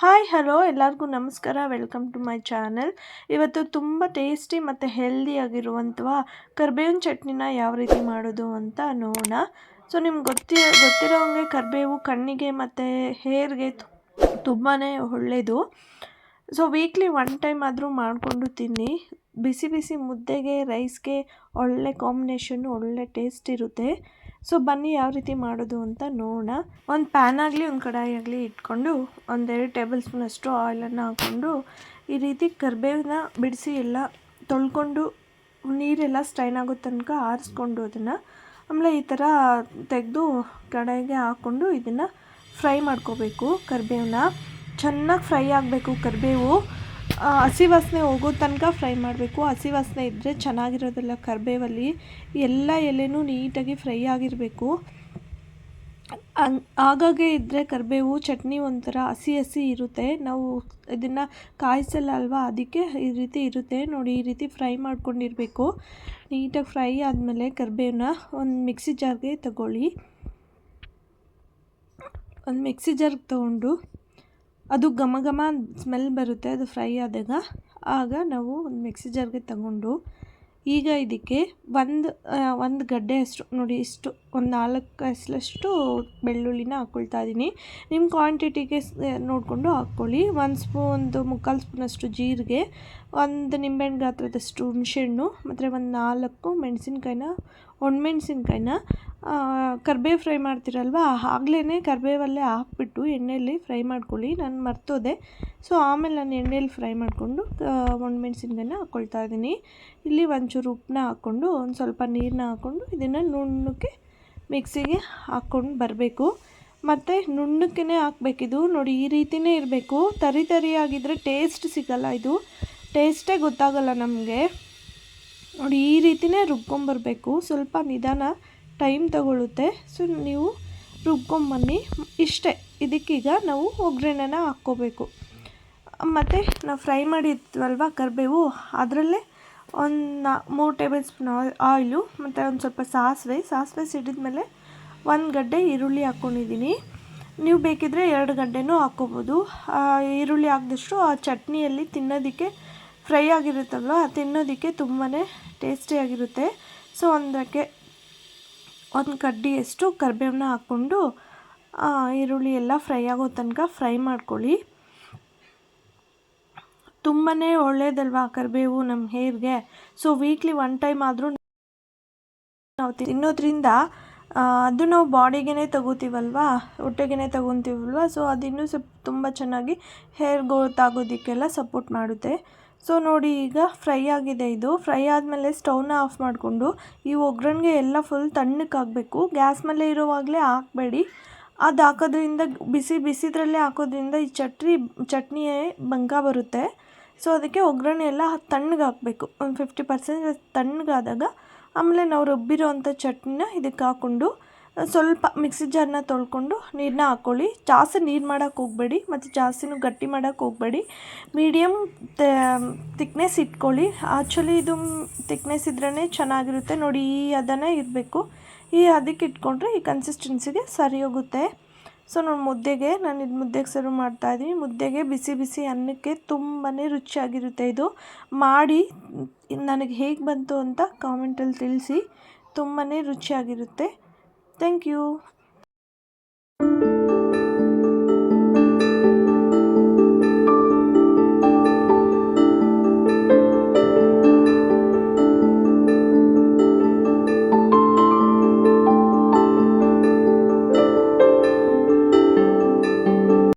Hi hello ಎಲ್ಲರಿಗೂ ನಮಸ್ಕಾರ. Welcome to my channel ಇವತ್ತು ತುಂಬ ಟೇಸ್ಟಿ ಮತ್ತು ಹೆಲ್ದಿಯಾಗಿರುವಂಥ ಕರ್ಬೇವಿನ ಚಟ್ನಿನ ಯಾವ ರೀತಿ ಮಾಡೋದು ಅಂತ ನೋಡೋಣ. ಸೊ ನಿಮ್ಗೆ ಗೊತ್ತಿ ಗೊತ್ತಿರೋ ಹಂಗೆ ಕರಿಬೇವು ಕಣ್ಣಿಗೆ ಮತ್ತು ಹೇರ್ಗೆ ತುಂಬಾ ಒಳ್ಳೆಯದು ಸೊ ವೀಕ್ಲಿ ಒನ್ ಟೈಮ್ ಆದರೂ ಮಾಡಿಕೊಂಡು ತಿನ್ನಿ. ಬಿಸಿ ಬಿಸಿ ಮುದ್ದೆಗೆ ರೈಸ್ಗೆ ಒಳ್ಳೆ ಕಾಂಬಿನೇಷನ್ನು ಒಳ್ಳೆ ಟೇಸ್ಟ್ ಇರುತ್ತೆ. ಸೊ ಬನ್ನಿ ಯಾವ ರೀತಿ ಮಾಡೋದು ಅಂತ ನೋಡೋಣ. ಒಂದು ಪ್ಯಾನ್ ಆಗಲಿ, ಒಂದು ಕಡಾಯಿ ಆಗಲಿ ಇಟ್ಕೊಂಡು ಒಂದೆರಡು ಟೇಬಲ್ ಸ್ಪೂನಷ್ಟು ಆಯಿಲನ್ನು ಹಾಕ್ಕೊಂಡು ಈ ರೀತಿ ಕರಿಬೇವನ್ನ ಬಿಡಿಸಿ ಎಲ್ಲ ತೊಳ್ಕೊಂಡು ನೀರೆಲ್ಲ ಸ್ಟ್ರೈನ್ ಆಗೋ ತನಕ ಆರಿಸ್ಕೊಂಡು ಅದನ್ನು ಆಮೇಲೆ ಈ ಥರ ತೆಗೆದು ಕಡಾಯಿಗೆ ಹಾಕ್ಕೊಂಡು ಇದನ್ನು ಫ್ರೈ ಮಾಡ್ಕೋಬೇಕು ಕರಿಬೇವನ್ನ ಚೆನ್ನಾಗಿ ಫ್ರೈ ಆಗಬೇಕು ಕರಿಬೇವು. ಹಸಿ ವಾಸನೆ ಹೋಗೋ ತನಕ ಫ್ರೈ ಮಾಡಬೇಕು. ಹಸಿ ವಾಸನೆ ಇದ್ದರೆ ಚೆನ್ನಾಗಿರೋದಿಲ್ಲ ಕರಿಬೇವಲ್ಲಿ ಎಲ್ಲ ಎಲೆನೂ ನೀಟಾಗಿ ಫ್ರೈ ಆಗಿರಬೇಕು. ಆಗಾಗೆ ಇದ್ದರೆ ಕರಿಬೇವು, ಚಟ್ನಿ ಒಂಥರ ಹಸಿ ಹಸಿ ಇರುತ್ತೆ. ನಾವು ಇದನ್ನು ಕಾಯಿಸಲ್ಲ ಅಲ್ವಾ ಅದಕ್ಕೆ ಈ ರೀತಿ ಇರುತ್ತೆ. ನೋಡಿ, ಈ ರೀತಿ ಫ್ರೈ ಮಾಡ್ಕೊಂಡಿರಬೇಕು. ನೀಟಾಗಿ ಫ್ರೈ ಆದಮೇಲೆ ಕರಿಬೇವನ್ನ ಒಂದು ಮಿಕ್ಸಿ ಜಾರ್ಗೆ ತಗೊಳ್ಳಿ. ಒಂದು ಮಿಕ್ಸಿ ಜಾರ್ಗೆ ತೊಗೊಂಡು ಅದು ಘಮ ಘಮ ಸ್ಮೆಲ್ ಬರುತ್ತೆ, ಅದು ಫ್ರೈ ಆದಾಗ. ಆಗ ನಾವು ಒಂದು ಮಿಕ್ಸಿ ಜಾರ್ಗೆ ತಗೊಂಡು ಈಗ ಇದಕ್ಕೆ ಒಂದು ಒಂದು ಗಡ್ಡೆ ಅಷ್ಟು, ನೋಡಿ ಇಷ್ಟು, ಒಂದು ನಾಲ್ಕು ಹೆಸಲಷ್ಟು ಬೆಳ್ಳುಳ್ಳಿನ ಹಾಕ್ಕೊಳ್ತಾ ಇದ್ದೀನಿ ನಿಮ್ಮ ಕ್ವಾಂಟಿಟಿಗೆ ನೋಡಿಕೊಂಡು ಹಾಕ್ಕೊಳ್ಳಿ. ಒಂದು ಸ್ಪೂನ್ದು ಮುಕ್ಕಾಲು ಸ್ಪೂನಷ್ಟು ಜೀರಿಗೆ, ಒಂದು ನಿಂಬೆಹಣ್ಣು ಗಾತ್ರದಷ್ಟು ಹುಣಸೆಹಣ್ಣು, ಮತ್ತು ಒಂದು ನಾಲ್ಕು ಮೆಣಸಿನ್ಕಾಯಿನ ಒಣಮೆಣ್ಸಿನ್ಕಾಯಿನ ಕರ್ಬೇವು ಫ್ರೈ ಮಾಡ್ತೀರಲ್ವ? ಆಗ್ಲೇ ಕರ್ಬೇವಲ್ಲೇ ಹಾಕ್ಬಿಟ್ಟು ಎಣ್ಣೆಯಲ್ಲಿ ಫ್ರೈ ಮಾಡ್ಕೊಳ್ಳಿ. ನಾನು ಮರ್ತೋದೆ. ಸೊ, ಆಮೇಲೆ ನಾನು ಎಣ್ಣೆಯಲ್ಲಿ ಫ್ರೈ ಮಾಡಿಕೊಂಡು ಒಣಮೆಣ್ಸಿನ್ಕಾಯನ್ನ ಹಾಕ್ಕೊಳ್ತಾ ಇದ್ದೀನಿ. ಇಲ್ಲಿ ಒಂಚೂರು ಉಪ್ಪನ್ನ ಹಾಕ್ಕೊಂಡು, ಒಂದು ಸ್ವಲ್ಪ ನೀರನ್ನ ಹಾಕ್ಕೊಂಡು, ಇದನ್ನು ನುಣ್ಣಕ್ಕೆ ಮಿಕ್ಸಿಗೆ ಹಾಕ್ಕೊಂಡು ಬರಬೇಕು. ಮತ್ತು ನುಣ್ಣಕ್ಕೇ ಹಾಕ್ಬೇಕಿದು ನೋಡಿ, ಈ ರೀತಿಯೇ ಇರಬೇಕು. ತರಿ ತರಿಯಾಗಿದ್ದರೆ ಟೇಸ್ಟ್ ಸಿಗಲ್ಲ ಇದು. ಟೇಸ್ಟೇ ಗೊತ್ತಾಗಲ್ಲ ನಮಗೆ. ನೋಡಿ, ಈ ರೀತಿಯೇ ರುಬ್ಕೊಂಬರ್ಬೇಕು. ಸ್ವಲ್ಪ ನಿಧಾನ ಟೈಮ್ ತಗೊಳ್ಳುತ್ತೆ ಸೊ, ನೀವು ರುಬ್ಕೊಂಬನ್ನಿ. ಇಷ್ಟೇ. ಇದಕ್ಕೀಗ ನಾವು ಒಗ್ಗರಣೆನ ಹಾಕ್ಕೋಬೇಕು. ಮತ್ತು ನಾವು ಫ್ರೈ ಮಾಡಿದ್ವಲ್ವ ಕರಿಬೇವು? ಅದರಲ್ಲೇ ಒಂದು ಮೂರು ಟೇಬಲ್ ಸ್ಪೂನ್ ಆಯಿಲು, ಮತ್ತು ಒಂದು ಸ್ವಲ್ಪ ಸಾಸಿವೆ. ಸಾಸಿವೆ ಸಿಡಿದ ಮೇಲೆ ಒಂದು ಗಡ್ಡೆ ಈರುಳ್ಳಿ ಹಾಕ್ಕೊಂಡಿದ್ದೀನಿ ನೀವು ಬೇಕಿದ್ದರೆ ಎರಡು ಗಡ್ಡೆನೂ ಹಾಕ್ಕೋಬೋದು. ಈರುಳ್ಳಿ ಹಾಕಿದಷ್ಟು ಆ ಚಟ್ನಿಯಲ್ಲಿ ತಿನ್ನೋದಕ್ಕೆ ಫ್ರೈ ಆಗಿರುತ್ತಲ್ವ? ತಿನ್ನೋದಕ್ಕೆ ತುಂಬಾ ಟೇಸ್ಟಿಯಾಗಿರುತ್ತೆ ಸೊ, ಒಂದಕ್ಕೆ ಒಂದು ಕಡ್ಡಿಯಷ್ಟು ಕರಿಬೇವನ್ನ ಹಾಕ್ಕೊಂಡು ಈರುಳ್ಳಿ ಎಲ್ಲ ಫ್ರೈ ಆಗೋ ತನಕ ಫ್ರೈ ಮಾಡ್ಕೊಳ್ಳಿ. ತುಂಬಾ ಒಳ್ಳೇದಲ್ವಾ ಕರಿಬೇವು ನಮ್ಮ ಹೇರ್ಗೆ? ಸೊ ವೀಕ್ಲಿ ಒನ್ ಟೈಮ್ ಆದರೂ ನಾವು ತಿನ್ನೋದ್ರಿಂದ ಅದು ನಾವು ಬಾಡಿಗೆ ತಗೋತೀವಲ್ವ? ಹೊಟ್ಟೆಗೇ ತಗೊತೀವಲ್ವ? ಸೊ ಅದಿನ್ನೂ ಸ್ವಲ್ಪ ತುಂಬ ಚೆನ್ನಾಗಿ ಹೇರ್ ಗ್ರೋತ್ ಆಗೋದಕ್ಕೆಲ್ಲ ಸಪೋರ್ಟ್ ಮಾಡುತ್ತೆ. ಸೊ ನೋಡಿ, ಈಗ ಫ್ರೈ ಆಗಿದೆ ಇದು. ಫ್ರೈ ಆದಮೇಲೆ ಸ್ಟವ್ನ ಆಫ್ ಮಾಡಿಕೊಂಡು ಈ ಒಗ್ಗರಣೆಗೆ ಎಲ್ಲ ಫುಲ್ ತಣ್ಣಕ್ಕಾಗಬೇಕು ಗ್ಯಾಸ್ ಮೇಲೆ ಇರುವಾಗಲೇ ಹಾಕಬೇಡಿ. ಅದು ಹಾಕೋದ್ರಿಂದ, ಬಿಸಿ, ಬಿಸಿದ್ರಲ್ಲೇ ಹಾಕೋದ್ರಿಂದ ಈ ಚಟ್ನಿ ಚಟ್ನಿ ಬಂಕ ಬರುತ್ತೆ. ಸೊ ಅದಕ್ಕೆ ಒಗ್ಗರಣೆ ಎಲ್ಲ ತಣ್ಣಗೆ ಹಾಕಬೇಕು. ಒಂದು ಫಿಫ್ಟಿ ಪರ್ಸೆಂಟ್ ತಣ್ಣಗಾದಾಗ ಆಮೇಲೆ ನಾವು ರುಬ್ಬಿರೋ ಅಂಥ ಚಟ್ನಿನ ಇದಕ್ಕೆ ಹಾಕ್ಕೊಂಡು ಸ್ವಲ್ಪ ಮಿಕ್ಸಿ ಜಾರನ್ನ ತೊಳ್ಕೊಂಡು ನೀರನ್ನ ಹಾಕ್ಕೊಳ್ಳಿ. ಜಾಸ್ತಿ ನೀರು ಮಾಡೋಕ್ಕೆ ಹೋಗಬೇಡಿ, ಮತ್ತು ಜಾಸ್ತಿನೂ ಗಟ್ಟಿ ಮಾಡೋಕ್ಕೆ ಹೋಗಬೇಡಿ. ಮೀಡಿಯಮ್ ತಿಕ್ನೆಸ್ ಇಟ್ಕೊಳ್ಳಿ. ಆ್ಯಕ್ಚುಲಿ ಇದು ತಿಕ್ನೆಸ್ ಇದ್ರೇ ಚೆನ್ನಾಗಿರುತ್ತೆ. ನೋಡಿ, ಈ ಅದನ್ನೇ ಇರಬೇಕು. ಈ ಅದಕ್ಕೆ ಇಟ್ಕೊಂಡ್ರೆ ಈ ಕನ್ಸಿಸ್ಟೆನ್ಸಿಗೆ ಸರಿ ಹೋಗುತ್ತೆ. ಸೊ ನಾನು ಮುದ್ದೆಗೆ, ನಾನು ಇದು ಮುದ್ದೆಗೆ ಸರ್ವ್ ಮಾಡ್ತಾಯಿದ್ದೀನಿ ಮುದ್ದೆಗೆ ಬಿಸಿ ಬಿಸಿ ಅನ್ನಕ್ಕೆ ತುಂಬಾ ರುಚಿಯಾಗಿರುತ್ತೆ ಇದು. ಮಾಡಿ, ನನಗೆ ಹೇಗೆ ಬಂತು ಅಂತ ಕಾಮೆಂಟಲ್ಲಿ ತಿಳಿಸಿ. ತುಂಬಾ ರುಚಿಯಾಗಿರುತ್ತೆ. Thank you.